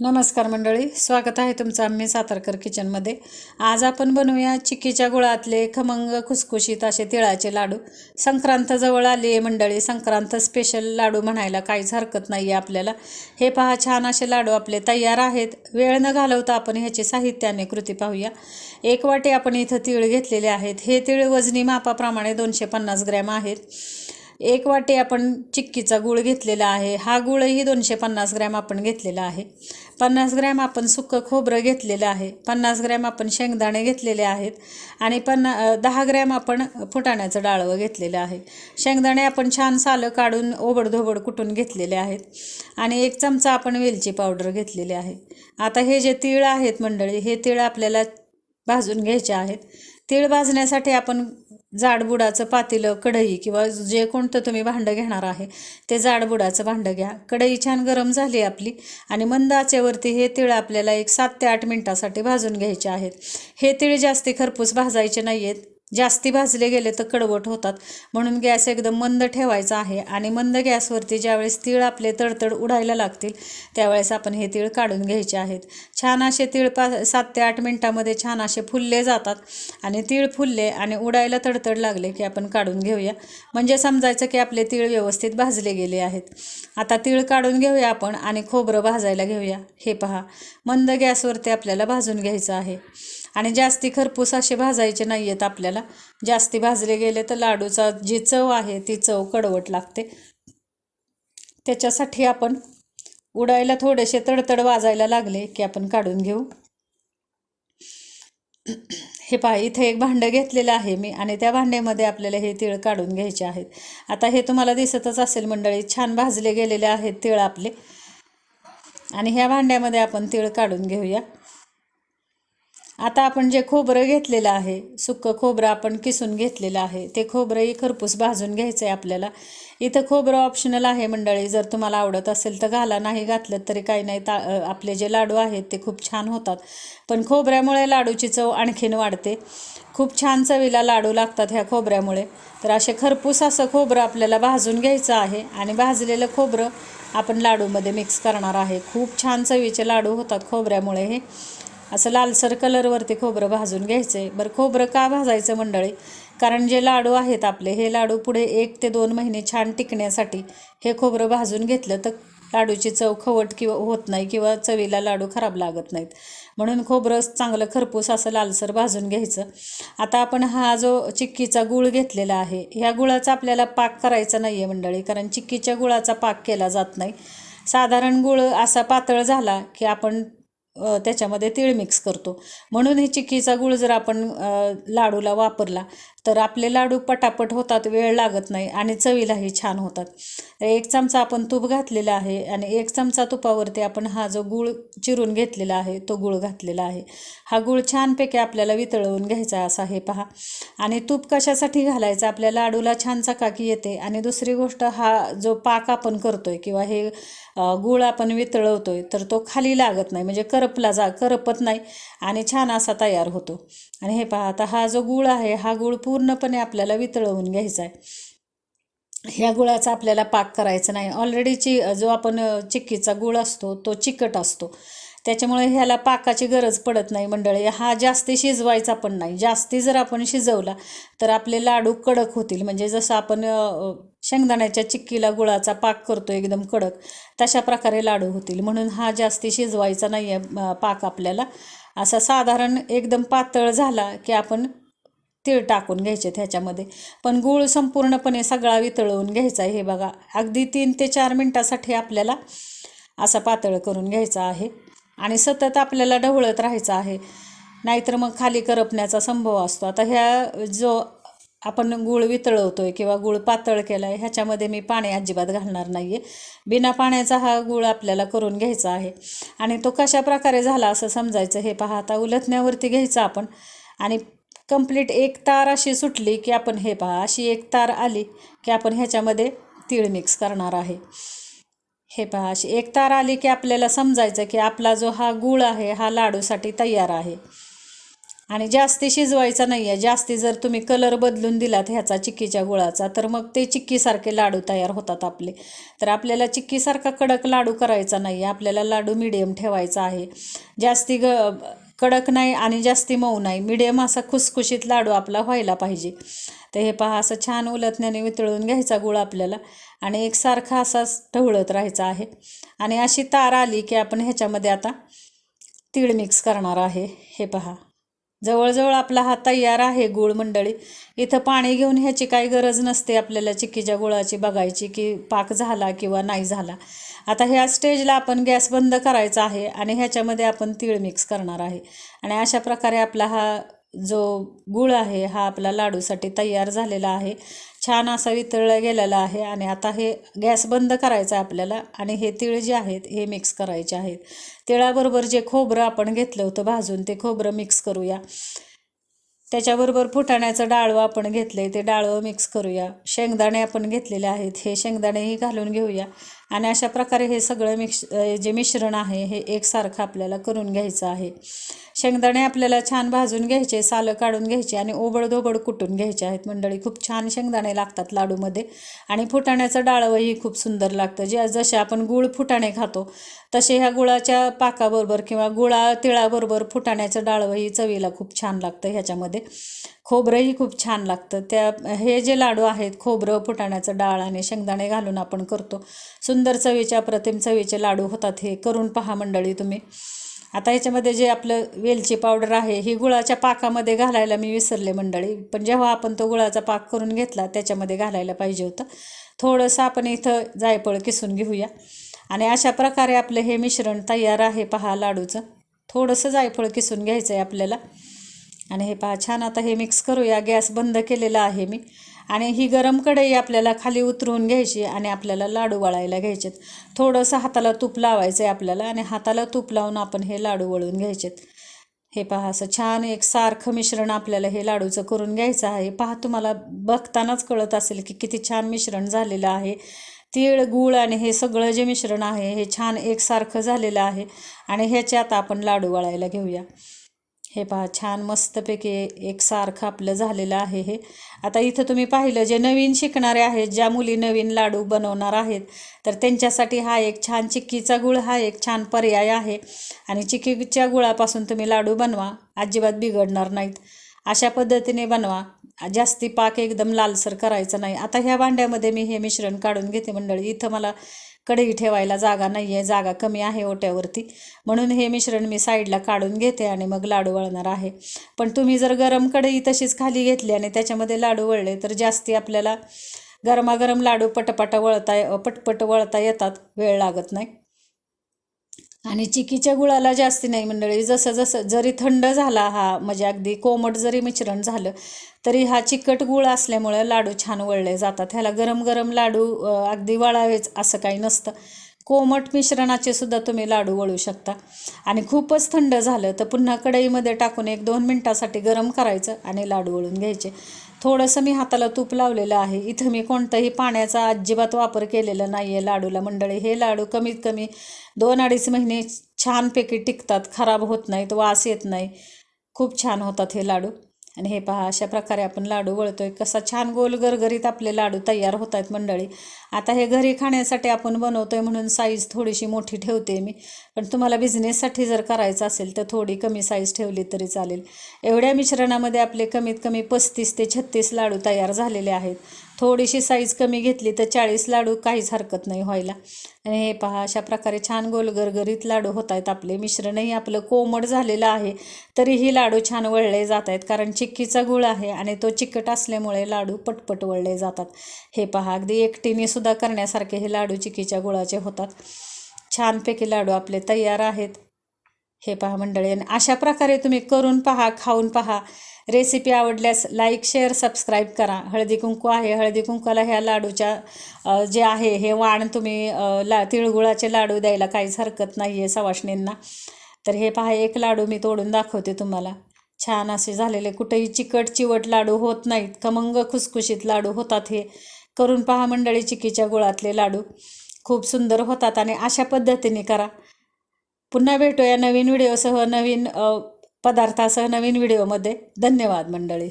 नमस्कार मंडळी स्वागत आहे तुमचं आम्ही सातारकर किचनमध्ये. आज आपण बनवूया चिक्कीच्या गुळातले खमंग खुसखुशीत असे तिळाचे लाडू. संक्रांत जवळ आली आहे मंडळी संक्रांत स्पेशल लाडू म्हणायला काहीच हरकत नाही आहे आपल्याला. हे पहा छान असे लाडू आपले तयार आहेत. वेळ न घालवता आपण ह्याची साहित्याने कृती पाहूया. एक वाटी आपण इथं तिळ घेतलेले आहेत. हे तिळ वजनी मापाप्रमाणे दोनशे पन्नास ग्रॅम आहेत. एक वाटी आपण चिक्कीचा गूळ घेतलेला आहे. हा गूळही दोनशे पन्नास ग्रॅम आपण घेतलेला आहे. पन्नास ग्रॅम आपण सुकं खोबरं घेतलेलं आहे. पन्नास ग्रॅम आपण शेंगदाणे घेतलेले आहेत. आणि पन्ना दहा ग्रॅम आपण फुटाण्याचं डाळवं घेतलेलं आहे. शेंगदाणे आपण छान सालं काढून ओबडधोबड कुटून घेतलेले आहेत. आणि एक चमचा आपण वेलची पावडर घेतलेली आहे. आता हे जे तीळ आहेत मंडळी हे तीळ आपल्याला भाजून घ्यायचे आहेत. तीळ भाजण्यासाठी आपण जाडबुडाचं पातेलं कढई किंवा जे कोणतं तुम्ही भांडं घेणार आहे ते जाडबुडाचं भांडं घ्या. कढई छान गरम झाली आपली आणि मंद आचेवरती हे तिळ आपल्याला एक सात ते आठ मिनटासाठी भाजून घ्यायचे आहेत. हे तिळ जास्ती खरपूस भाजायचे नाही आहेत जास्ती भाजले गेले तर कडवट होतात. म्हणून गॅस एकदम मंद ठेवायचा आहे आणि मंद गॅसवरती ज्यावेळेस तीळ आपले तडतड उडायला लागतील त्यावेळेस आपण हे तीळ काढून घ्यायचे आहेत. छान असे तीळ पा सात ते आठ मिनटामध्ये छान असे फुलले जातात आणि तीळ फुलले आणि उडायला तडतड लागले की आपण काढून घेऊया. म्हणजे समजायचं की आपले तीळ व्यवस्थित भाजले गेले आहेत. आता तीळ काढून घेऊया आपण आणि खोबरं भाजायला घेऊया. हे पहा मंद गॅसवरती आपल्याला भाजून घ्यायचं आहे. आणि जास्ती खरपूस असे भाजायचे नाही आहेत आपल्याला. जास्ती भाजले गेले तर लाडूचा जी चव आहे ती चव कडवट लागते. त्याच्यासाठी आपण उडायला थोडेसे तडतड वाजायला लागले की आपण काढून घेऊ. हे पहा इथे एक भांडं घेतलेलं आहे मी आणि त्या भांड्यामध्ये आपल्याला हे तीळ काढून घ्यायचे आहेत. आता हे तुम्हाला दिसतच असेल मंडळी छान भाजले गेलेले आहेत तिळ आपले. आणि ह्या भांड्यामध्ये आपण तिळ काढून घेऊया. आता आपण जे खोबरं घेतलेलं आहे सुक्कं खोबरं आपण किसून घेतलेलं आहे ते खोबरंही खरपूस भाजून घ्यायचं आहे आपल्याला. इथं खोबरं ऑप्शनल आहे मंडळी जर तुम्हाला आवडत असेल तर घाला नाही घातलं तरी काही नाही ता आपले जे लाडू आहेत ते खूप छान होतात. पण खोबऱ्यामुळे लाडूची चव आणखीन वाढते. खूप छान चवीला लाडू लागतात ह्या खोबऱ्यामुळे. तर असे खरपूस असं खोबरं आपल्याला भाजून घ्यायचं आहे आणि भाजलेलं खोबरं आपण लाडूमध्ये मिक्स करणार आहे. खूप छान चवीचे लाडू होतात खोबऱ्यामुळे हे. असं लालसर कलरवरती खोबरं भाजून घ्यायचं आहे बरं खोबरं का भाजायचं मंडळी? कारण जे लाडू आहेत आपले हे लाडू पुढे एक ते दोन महिने छान टिकण्यासाठी हे खोबरं भाजून घेतलं तर लाडूची चव खवट किंवा होत नाही किंवा चवीला लाडू खराब लागत नाहीत. म्हणून खोबरं चांगलं खरपूस असं लालसर भाजून घ्यायचं. आता आपण हा जो चिक्कीचा गूळ घेतलेला आहे ह्या गुळाचा आपल्याला पाक करायचा नाही आहे मंडळी कारण चिक्कीच्या गुळाचा पाक केला जात नाही. साधारण गुळ असा पातळ झाला की आपण त्याच्यामध्ये तीळ मिक्स करतो. म्हणून हे चिक्कीचा गूळ जर आपण लाडूला वापरला तर आपले लाडू पटापट होतात वेळ लागत नाही आणि चवीलाही छान होतात. एक चमचा आपण तूप घातलेला आहे आणि एक चमचा तुपावरती आपण हा जो गूळ चिरून घेतलेला आहे तो गूळ घातलेला आहे. हा गूळ छानपैकी आपल्याला वितळवून घ्यायचा असा हे पहा. आणि तूप कशासाठी घालायचं? आपल्या लाडूला छान चकाकी येते. आणि दुसरी गोष्ट हा जो पाक आपण करतोय किंवा हे गूळ आपण वितळवतोय तर तो खाली लागत नाही. म्हणजे करपला जा करपत नाही आणि छान असा तयार होतो. आणि हे पहा आता हा जो गूळ आहे हा गूळ पूर्णपणे आपल्याला वितळवून घ्यायचा आहे ह्या गुळाचा आपल्याला पाक करायचा नाही. ऑलरेडी चि जो आपण चिक्कीचा गुळ असतो तो चिकट असतो. त्याच्यामुळे ह्याला पाकाची गरज पडत नाही मंडळी. हा जास्ती शिजवायचा पण नाही. जास्ती जर आपण शिजवला तर आपले लाडू कडक होतील. म्हणजे जसं आपण शेंगदाण्याच्या चिक्कीला गुळाचा पाक करतो एकदम कडक तशा प्रकारे लाडू होतील. म्हणून हा जास्ती शिजवायचा नाही आहे पाक आपल्याला. असा साधारण एकदम पातळ झाला की आपण तीळ टाकून घ्यायचे ह्याच्यामध्ये पण गूळ संपूर्णपणे सगळा वितळवून घ्यायचा आहे हे बघा. अगदी तीन ते चार मिनटासाठी आपल्याला असा पातळ करून घ्यायचा आहे. आणि सतत आपल्याला ढवळत राहायचं आहे. नाहीतर मग खाली करपण्याचा संभव असतो. आता ह्या जो आपण गूळ वितळवतो आहे किंवा गूळ पातळ केला आहे ह्याच्यामध्ये मी पाणी अजिबात घालणार नाही आहे बिना पाण्याचा हा गूळ आपल्याला करून घ्यायचा आहे. आणि तो कशा प्रकारे झाला असं समजायचं हे पहा आता उलटण्यावरती आपण. आणि कंप्लीट एक तार अशी सुटली की आपण हे पहा अशी एक तार आली की आपण ह्याच्यामध्ये तीळ मिक्स करणार आहे. हे पहा अशी एक तार आली की आपल्याला समजायचं की आपला जो हा गूळ आहे हा लाडूसाठी तयार आहे. आणि जास्ती शिजवायचा नाही आहे जास्ती जर तुम्ही कलर बदलून दिलात ह्याचा चिक्कीच्या गुळाचा तर मग ते चिक्कीसारखे लाडू तयार होतात आपले. तर आपल्याला चिक्कीसारखा कडक लाडू करायचा नाही आहे आपल्याला लाडू मिडियम ठेवायचा आहे. जास्ती ग कडक नाही आणि जास्ती मऊ नाही. मिडियम असा खुसखुशीत लाडू आपला व्हायला पाहिजे. तर हे पहा असं छान उलटण्याने वितळून घ्यायचा गुळ आपल्याला आणि एकसारखा असा ढवळत राहायचा आहे. आणि अशी तार आली की आपण ह्याच्यामध्ये आता तीळ मिक्स करणार आहे. हे पहा. जवळजवळ आपला हा तयार आहे गुळ मंडळी. इथं पाणी घेऊन ह्याची काही गरज नसते आपल्याला चिक्कीच्या गुळाची बघायची की पाक झाला किंवा नाही झाला. आता ह्या स्टेजला आपण गॅस बंद करायचा आहे आणि ह्याच्यामध्ये आपण तीळ मिक्स करणार आहे. आणि अशा प्रकारे आपला हा जो गुळ आहे हा आपला लाडूसाठी तयार झालेला आहे. छान असा वितळला गेलेला आहे आणि आता हे गॅस बंद करायचा आहे आपल्याला आणि हे तिळ जे आहेत हे मिक्स करायचे आहेत. तिळाबरोबर जे खोबरं आपण घेतलं होतं भाजून ते खोबरं मिक्स करूया. त्याच्याबरोबर फुटाण्याचं डाळवं आपण घेतलं आहे ते डाळवं मिक्स करूया. शेंगदाणे आपण घेतलेले आहेत हे शेंगदाणेही घालून घेऊया. आणि अशा प्रकारे हे सगळं मिक्स जे मिश्रण आहे हे एकसारखं आपल्याला करून घ्यायचं आहे. शेंगदाणे आपल्याला छान भाजून घ्यायचे सालं काढून घ्यायचे आणि ओबडधोबड कुटून घ्यायचे आहेत. मंडळी खूप छान शेंगदाणे लागतात लाडूमध्ये. आणि फुटाण्याचं डाळवंही खूप सुंदर लागतं. जे जसे आपण गुळ फुटाणे खातो तसे ह्या गुळाच्या पाकाबरोबर किंवा गुळा तिळाबरोबर फुटाण्याचं डाळवंही चवीला खूप छान लागतं ह्याच्यामध्ये. खोबरंही खूप छान लागतं. त्या हे जे लाडू आहेत खोबरं फुटाण्याचं डाळ आणि शेंगदाणे घालून आपण करतो. सुंदर चवीचे अप्रतिम चवीचे लाडू होतात हे. करून पहा मंडळी तुम्ही. आता ह्याच्यामध्ये जे आपलं वेलची पावडर आहे ही गुळाच्या पाकामध्ये घालायला मी विसरले मंडळी. पण जेव्हा आपण तो गुळाचा पाक करून घेतला त्याच्यामध्ये घालायला पाहिजे होतं. थोडंसं आपण इथं जायफळ किसून घेऊया. आणि अशा प्रकारे आपलं हे मिश्रण तयार आहे पहा लाडूचं. थोडंसं जायफळ किसून घ्यायचं आहे आपल्याला. आणि हे पहा छान आता हे मिक्स करूया. गॅस बंद केलेला आहे मी. आणि ही गरम कढई आपल्याला खाली उतरवून घ्यायची आणि आपल्याला लाडू वळायला घ्यायचेत. थोडंसं हाताला तूप लावायचं आहे आपल्याला आणि हाताला तूप लावून आपण हे लाडू वळून घ्यायचेत. हे पहा असं छान एक सारखं मिश्रण आपल्याला हे लाडूचं करून घ्यायचं आहे. पहा तुम्हाला बघतानाच कळत असेल की किती छान मिश्रण झालेलं आहे. तीळ गूळ आणि हे सगळं जे मिश्रण आहे हे छान एकसारखं झालेलं आहे. आणि ह्याच्यात आपण लाडू वळायला घेऊया. हे पहा छान मस्तपैकी एकसारखं आपलं झालेलं आहे हे. आता इथं तुम्ही पाहिलं जे नवीन शिकणारे आहेत ज्या मुली नवीन लाडू बनवणार आहेत तर त्यांच्यासाठी हा एक छान चिक्कीचा गुळ हा एक छान पर्याय आहे. आणि चिक्कीच्या गुळापासून तुम्ही लाडू बनवा अजिबात बिघडणार नाहीत. अशा पद्धतीने बनवा. जास्ती पाक एकदम लालसर करायचं नाही. आता ह्या भांड्यामध्ये मी हे मिश्रण काढून घेते मंडळी. इथं मला कढई ठेवायला जागा नाही आहे जागा कमी आहे ओट्यावरती. म्हणून हे मिश्रण मी साईडला काढून घेते आणि मग लाडू वळणार आहे. पण तुम्ही जर गरम कढई तशीच खाली घेतली आणि त्याच्यामध्ये लाडू वळले तर जास्ती आपल्याला गरमागरम लाडू पटपट वळता पटपट वळता येतात वेळ लागत नाही. आणि चिकीच्या गुळाला जास्ती नाही मंडळी. जसं जसं जरी थंड झाला हा म्हणजे अगदी कोमट जरी मिश्रण झालं तरी हा चिकट गुळ असल्यामुळे लाडू छान वळले जातात. ह्याला गरम गरम लाडू अगदी वळावेच असं काही नसतं. कोमट मिश्रणाचे सुद्धा तुम्ही लाडू वळू शकता. आणि खूपच थंड झालं तर पुन्हा कढईमध्ये टाकून एक दोन मिनटासाठी गरम करायचं आणि लाडू वळून घ्यायचे. थोडंसं मी हाताला तूप लावलेलं आहे. इथं मी कोणताही पाण्याचा अजिबात वापर केलेला नाही आहे लाडूला. मंडळी हे लाडू कमीत कमी दोन अडीच महिने छानपैकी टिकतात खराब होत नाहीत वास येत नाही. खूप छान होतात हे लाडू. आणि हे पहा अशा प्रकारे आपण लाडू वळतोय. कसा छान गोल गरगरीत आपले लाडू तयार होत आहेत मंडळी. आता हे घरी खाण्यासाठी आपण बनवतोय म्हणून साईज थोडीशी मोठी ठेवते मी. पण तुम्हाला बिझनेससाठी जर करायचं असेल तर थोडी कमी साईज ठेवली तरी चालेल. एवढ्या मिश्रणामध्ये आपले कमीत कमी पस्तीस ते छत्तीस लाडू तयार झालेले आहेत. थोडीशी साईज कमी घेतली तर चाळीस लाडू काहीच हरकत नाही व्हायला. आणि हे पहा अशा प्रकारे छान गोलगरगरीत लाडू होत आहेत आपले. मिश्रणही आपलं कोमट झालेलं आहे तरीही लाडू छान वळले जात आहेत. कारण चिक्कीचा गुळ आहे आणि तो चिकट असल्यामुळे लाडू पटपट वळले जातात. हे पहा अगदी एकटीने सुद्धा करण्यासारखे हे लाडू चिक्कीच्या गुळाचे होतात. छानपैकी लाडू आपले तयार आहेत. हे पहा मंडळी आणि अशा प्रकारे तुम्ही करून पहा खाऊन पहा. रेसिपी आवडल्यास लाईक शेअर सबस्क्राईब करा. हळदी कुंकू आहे हळदी कुंकूला ह्या लाडूच्या जे आहे हे वाण तुम्ही ला तिळगुळाचे लाडू द्यायला काहीच हरकत नाही आहे सवाष्णींना तर हे पहा एक लाडू मी तोडून दाखवते तुम्हाला. छान असे झालेले कुठेही चिकट चिवट लाडू होत नाहीत. खमंग खुसखुशीत लाडू होतात हे. करून पहा मंडळी चिकीच्या गुळातले लाडू. खूप सुंदर होतात आणि अशा पद्धतीने करा. पुन्हा भेटूया नवीन व्हिडिओसह नवीन पदार्थासह नवीन व्हिडिओमध्ये. धन्यवाद मंडळी.